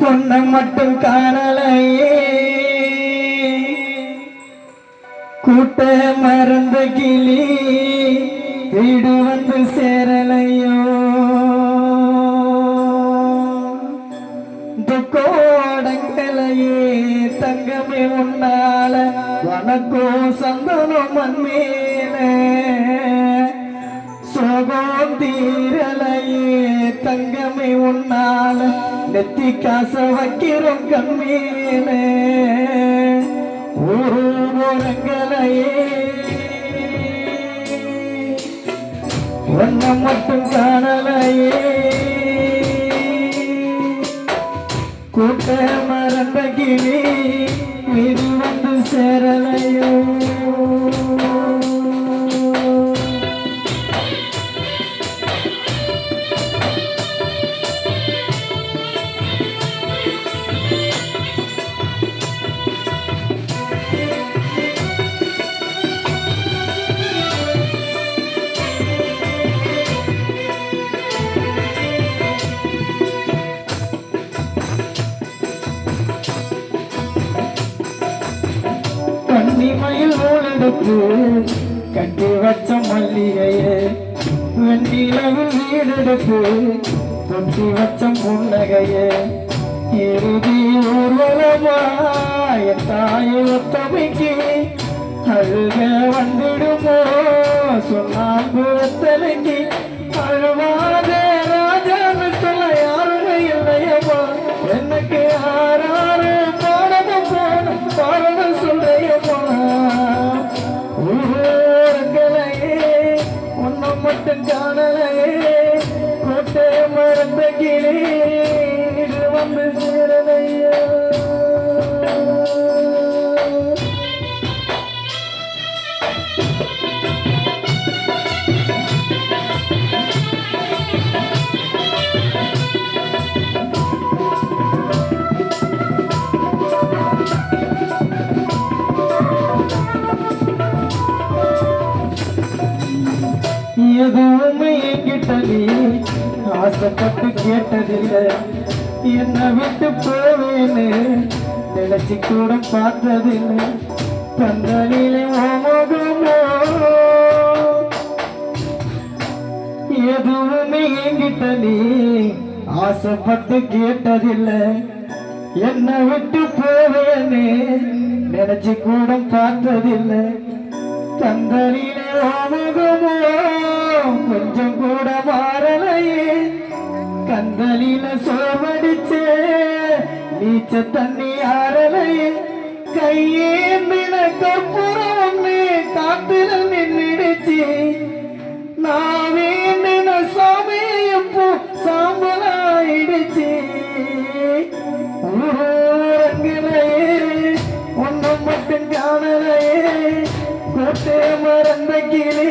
பொண்ணை மட்டும் காணலையே. கூட்ட மறந்த கிளி வீடு வந்து சேரலையோ. துக்கோடங்களையே தங்கமே உன்னால. வணக்கம் சந்தனம் மண்மேலே. சோகம் தீரலையே தங்கமே உன்னால. நெத்தி காச வைக்கிறோம் கண்மேலே ஒரு ஓரங்களையே. ஒன்ன மட்டும் காணலையே. கூட்ட மறந்த கிளி வீடு வந்து சேரலையோ. கன்னிமயில் கட்டி வச்ச மல்லிகையே வெண்ணிலவில் வீடெடுத்து தொட்டி வச்ச புன்னகையே இறுதி ஊர்வலமாய தாயை ஒத்தமைக்கு அழுக வந்துடுமோ? சொன்னால் ஒத்தலைக்கு உன்னை மட்டும் காணலையே கோட்டை மறந்த கிளி இது வந்து எதுவுமே என்கிட்ட நீ ஆசைப்பட்டு கேட்டதில்லை. என்னை விட்டு போவேன்னு நினைச்சு கூட பார்த்ததில்லை. கந்தனிலே ஓமகமோ எதுவுமே என்கிட்ட நீ ஆசைப்பட்டு கேட்டதில்லை. என்னை விட்டு போவேன்னு நினைச்சு கூட பார்த்ததில்லை. தந்தனிலே ஓமுகமோ கொஞ்சம் கூட மாறலையே கந்தலில சோமடிச்சே நீச்ச தண்ணி ஆறலையே. கையே கப்புறம் ஒண்ணு காத்துல நின்றுடுச்சு நாவே நின சாமியும் பூ சாம்பலாயிடுச்சு. ஊரங்களையே ஒன்னும் மட்டும் காணலையே. கோட்டை மறந்த கிளே